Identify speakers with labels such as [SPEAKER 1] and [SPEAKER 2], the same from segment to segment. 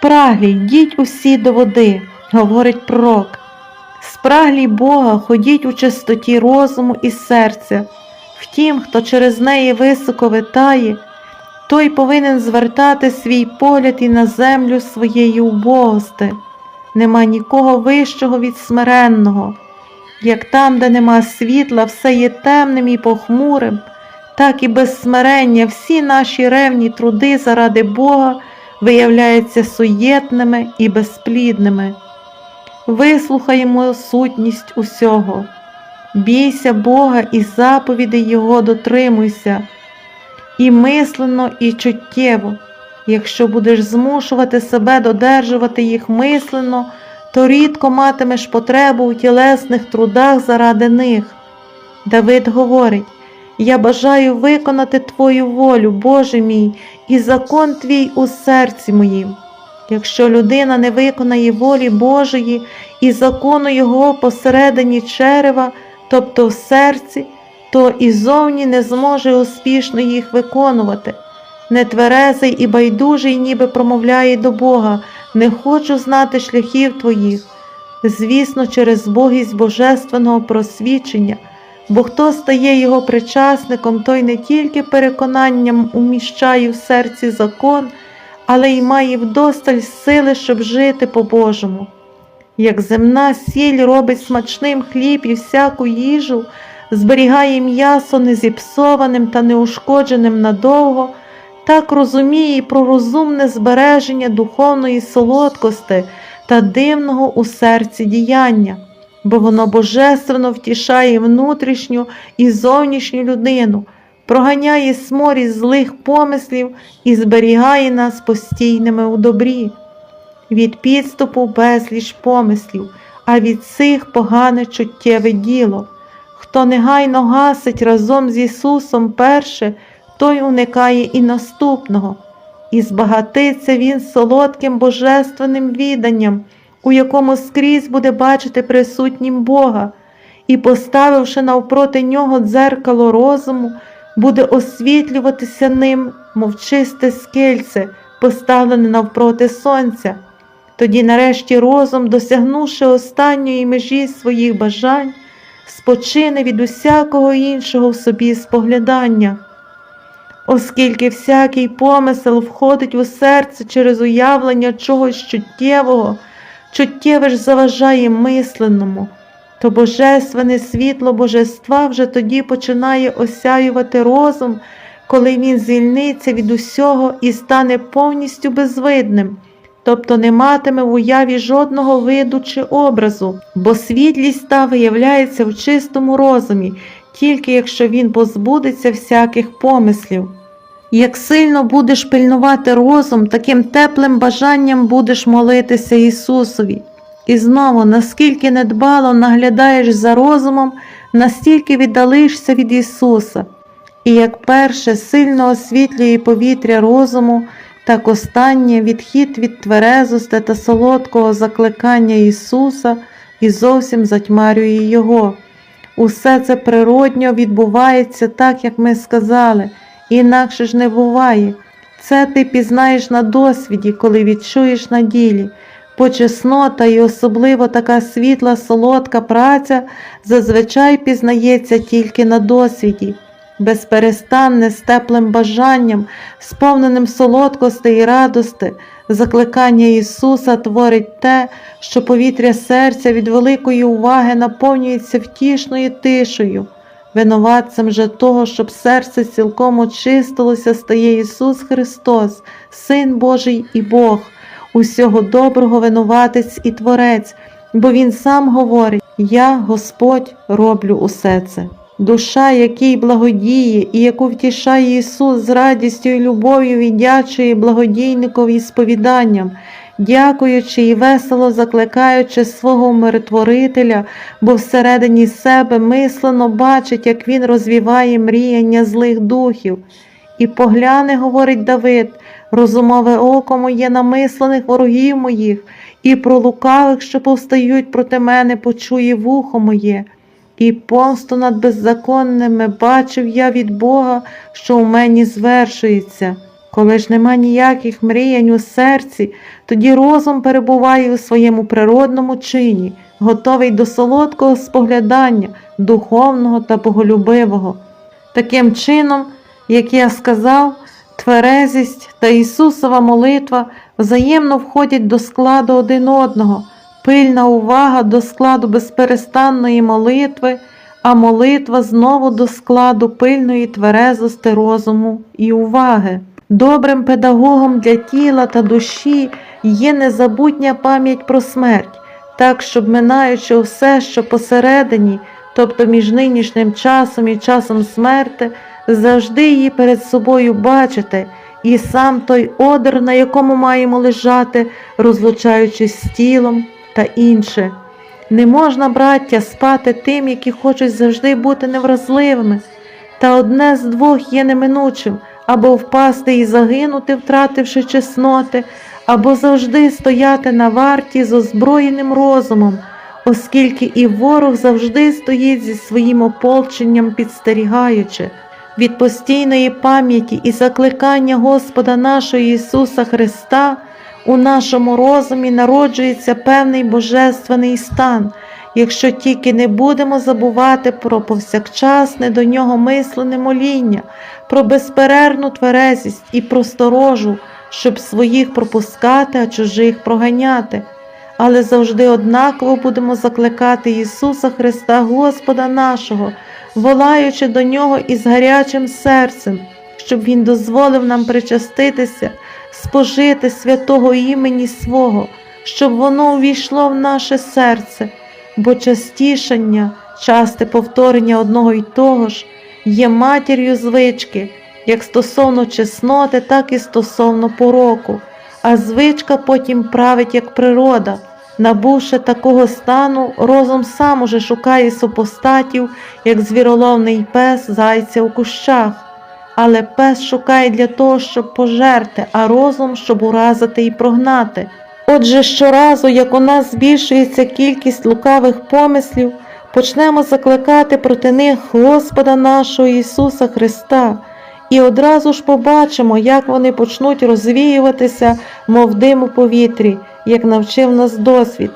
[SPEAKER 1] Спраглі, йдіть усі до води, говорить пророк. Спраглі Бога, ходіть у чистоті розуму і серця. Втім, хто через неї високо витає, той повинен звертати свій погляд і на землю своєї убогости. Нема нікого вищого від смиренного. Як там, де нема світла, все є темним і похмурим, так і без смирення всі наші ревні труди заради Бога виявляються суєтними і безплідними. Вислухаємо сутність усього. Бійся Бога і заповідей Його дотримуйся, і мислено, і чуттєво. Якщо будеш змушувати себе додержувати їх мислено, то рідко матимеш потребу у тілесних трудах заради них. Давид говорить: Я бажаю виконати Твою волю, Боже мій, і закон Твій у серці моїм. Якщо людина не виконає волі Божої і закону Його посередині черева, тобто в серці, то і зовні не зможе успішно їх виконувати. Нетверезий і байдужий ніби промовляє до Бога, не хочу знати шляхів Твоїх. Звісно, через богість божественного просвічення, бо хто стає його причасником, той не тільки переконанням уміщає в серці закон, але й має вдосталь сили, щоб жити по-божому. Як земна сіль робить смачним хліб і всяку їжу, зберігає м'ясо незіпсованим та неушкодженим надовго, так розуміє про розумне збереження духовної солодкости та дивного у серці діяння, бо воно божественно втішає внутрішню і зовнішню людину, проганяє сморі злих помислів і зберігає нас постійними у добрі. Від підступу безліч помислів, а від цих погане чуттєве діло. Хто негайно гасить разом з Ісусом перше, той уникає і наступного, і збагатиться він солодким божественним відданням, у якому скрізь буде бачити присутнім Бога, і, поставивши навпроти нього дзеркало розуму, буде освітлюватися ним, мов чисте скельце, поставлене навпроти сонця. Тоді, нарешті, розум, досягнувши останньої межі своїх бажань, спочине від усякого іншого в собі споглядання. Оскільки всякий помисел входить у серце через уявлення чогось чуттєвого, чуттєве ж заважає мисленому, то божественне світло божества вже тоді починає осяювати розум, коли він звільниться від усього і стане повністю безвидним тобто не матиме в уяві жодного виду чи образу, бо світлість та виявляється в чистому розумі, тільки якщо він позбудеться всяких помислів. Як сильно будеш пильнувати розум, таким теплим бажанням будеш молитися Ісусові. І знову, наскільки недбало наглядаєш за розумом, настільки віддалишся від Ісуса. І як перше сильно освітлює повітря розуму, так останнє відхід від тверезости та солодкого закликання Ісуса і зовсім затьмарює Його. Усе це природньо відбувається так, як ми сказали, інакше ж не буває. Це ти пізнаєш на досвіді, коли відчуєш на ділі. Почеснота і особливо така світла, солодка праця зазвичай пізнається тільки на досвіді безперестанне з теплим бажанням, сповненим солодкости і радости, закликання Ісуса творить те, що повітря серця від великої уваги наповнюється втішною тишею. Винуватцем же того, щоб серце цілком очистилося, стає Ісус Христос, Син Божий і Бог, усього доброго винуватець і Творець, бо Він сам говорить: Я, Господь, роблю усе це. Душа, який благодіє і яку втішає Ісус з радістю і любов'ю віддячує благодійникові сповіданням, дякуючи і весело закликаючи свого умиротворителя, бо всередині себе мислено бачить, як Він розвіває мріяння злих духів. І погляне, говорить Давид, розумове око моє намислених ворогів моїх, і про лукавих, що повстають проти мене, почує вухо моє. І помсту над беззаконними бачив я від Бога, що у мені звершується. Коли ж нема ніяких мріянь у серці, тоді розум перебуває у своєму природному чині, готовий до солодкого споглядання, духовного та боголюбивого. Таким чином, як я сказав, тверезість та Ісусова молитва взаємно входять до складу один одного, пильна увага до складу безперестанної молитви, а молитва знову до складу пильної тверезости розуму і уваги. Добрим педагогом для тіла та душі є незабутня пам'ять про смерть, так, щоб минаючи все, що посередині, тобто між нинішнім часом і часом смерти, завжди її перед собою бачити, і сам той одер, на якому маємо лежати, розлучаючись з тілом та інше. Не можна, браття, спати тим, які хочуть завжди бути невразливими, та одне з двох є неминучим або впасти і загинути, втративши чесноти, або завжди стояти на варті з озброєним розумом, оскільки і ворог завжди стоїть зі своїм ополченням, підстерігаючи. Від постійної пам'яті і закликання Господа нашого Ісуса Христа у нашому розумі народжується певний божественний стан, якщо тільки не будемо забувати про повсякчасне до нього мислене моління, про безперервну тверезість і просторожу, щоб своїх пропускати, а чужих проганяти. Але завжди однаково будемо закликати Ісуса Христа, Господа нашого, волаючи до Нього із гарячим серцем, щоб Він дозволив нам причаститися, спожити святого імені свого, щоб воно увійшло в наше серце, бо частішання, часте повторення одного й того ж є матір'ю звички, як стосовно чесноти, так і стосовно пороку, а звичка потім править як природа. Набувши такого стану, розум сам уже шукає супостатів, як звіроловний пес зайця у кущах. Але пес шукає для того, щоб пожерти, а розум, щоб уразити і прогнати. Отже, щоразу, як у нас збільшується кількість лукавих помислів, почнемо закликати проти них Господа нашого Ісуса Христа, і одразу ж побачимо, як вони почнуть розвіюватися, мов дим у повітрі, як навчив нас досвід.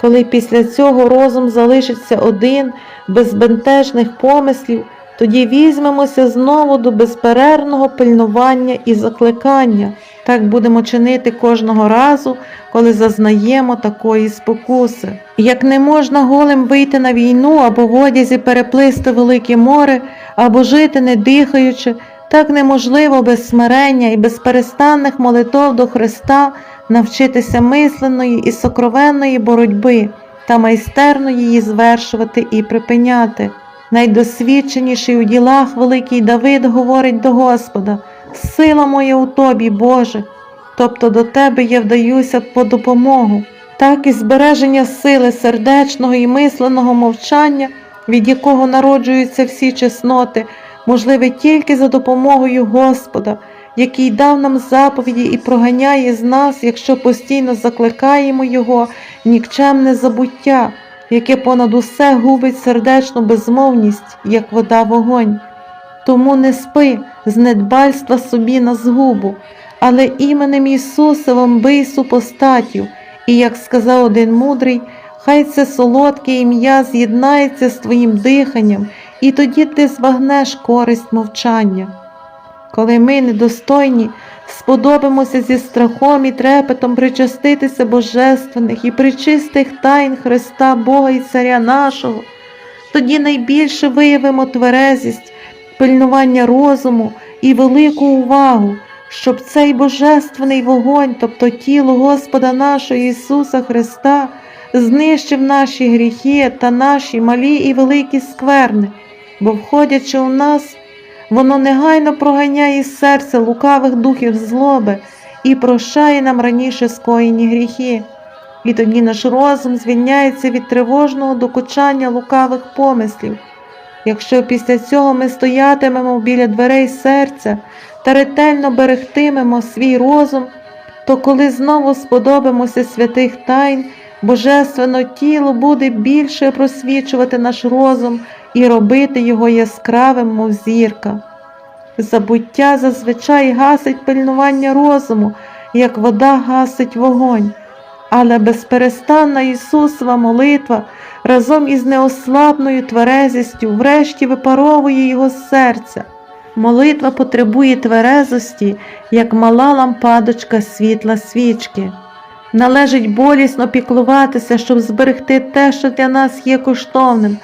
[SPEAKER 1] Коли після цього розум залишиться один, без бентежних помислів, тоді візьмемося знову до безперервного пильнування і закликання. Так будемо чинити кожного разу, коли зазнаємо такої спокуси. Як не можна голим вийти на війну або в одязі переплисти велике море, або жити не дихаючи, так неможливо без смирення і безперестанних молитов до Христа навчитися мисленої і сокровенної боротьби та майстерно її звершувати і припиняти. Найдосвідченіший у ділах великий Давид говорить до Господа: Сила моя у тобі, Боже, тобто до Тебе я вдаюся по допомогу, так і збереження сили сердечного і мисленого мовчання, від якого народжуються всі чесноти, можливе тільки за допомогою Господа, який дав нам заповіді і проганяє з нас, якщо постійно закликаємо Його нікчемне забуття яке понад усе губить сердечну безмовність, як вода вогонь. Тому не спи з недбальства собі на згубу, але іменем Ісусовим бий супостатів, і, як сказав один мудрий, хай це солодке ім'я з'єднається з твоїм диханням, і тоді ти збагнеш користь мовчання. Коли ми недостойні, сподобимося зі страхом і трепетом причаститися божественних і причистих тайн Христа Бога і Царя нашого, тоді найбільше виявимо тверезість, пильнування розуму і велику увагу, щоб цей божественний вогонь, тобто тіло Господа нашого Ісуса Христа, знищив наші гріхи та наші малі і великі скверни, бо, входячи у нас, Воно негайно проганяє з серця лукавих духів злоби і прощає нам раніше скоєні гріхи. І тоді наш розум звільняється від тривожного докучання лукавих помислів. Якщо після цього ми стоятимемо біля дверей серця та ретельно берегтимемо свій розум, то коли знову сподобимося святих тайн, Божественно тіло буде більше просвічувати наш розум і робити його яскравим, мов зірка. Забуття зазвичай гасить пильнування розуму, як вода гасить вогонь. Але безперестанна Ісусова молитва разом із неослабною тверезістю врешті випаровує його з серця. Молитва потребує тверезості, як мала лампадочка світла свічки. Належить болісно піклуватися, щоб зберегти те, що для нас є коштовним.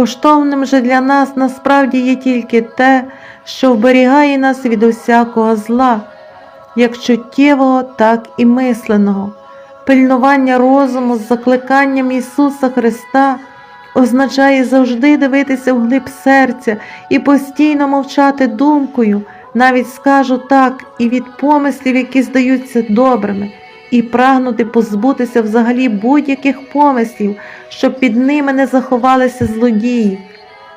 [SPEAKER 1] Коштовним же для нас насправді є тільки те, що вберігає нас від усякого зла, як чуттєвого, так і мисленого. Пильнування розуму з закликанням Ісуса Христа означає завжди дивитися в глиб серця і постійно мовчати думкою, навіть скажу так, і від помислів, які здаються добрими, і прагнути позбутися взагалі будь-яких помислів, щоб під ними не заховалися злодії.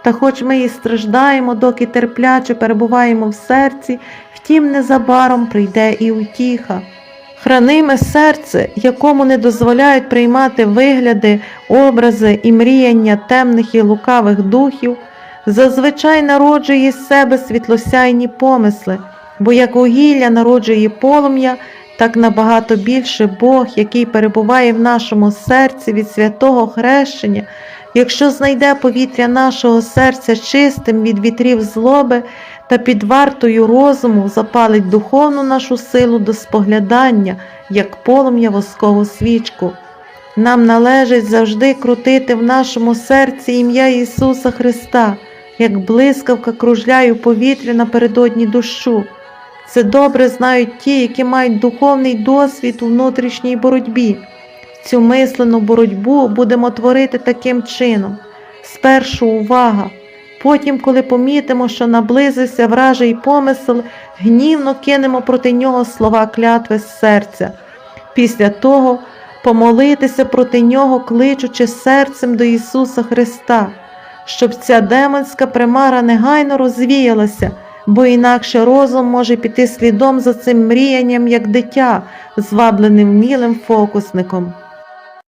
[SPEAKER 1] Та хоч ми і страждаємо, доки терпляче перебуваємо в серці, втім незабаром прийде і утіха. Храниме серце, якому не дозволяють приймати вигляди, образи і мріяння темних і лукавих духів, зазвичай народжує з себе світлосяйні помисли, бо як вугілля народжує полум'я, так набагато більше Бог, який перебуває в нашому серці від святого хрещення, якщо знайде повітря нашого серця чистим від вітрів злоби та під вартою розуму запалить духовну нашу силу до споглядання, як полум'я воскову свічку. Нам належить завжди крутити в нашому серці ім'я Ісуса Христа, як блискавка кружляє у повітрі напередодні дощу. Це добре знають ті, які мають духовний досвід у внутрішній боротьбі. Цю мислену боротьбу будемо творити таким чином. Спершу увага, потім, коли помітимо, що наблизився вражий помисел, гнівно кинемо проти нього слова клятви з серця. Після того помолитися проти нього, кличучи серцем до Ісуса Христа, щоб ця демонська примара негайно розвіялася, бо інакше розум може піти слідом за цим мріянням, як дитя, звабленим вмілим фокусником.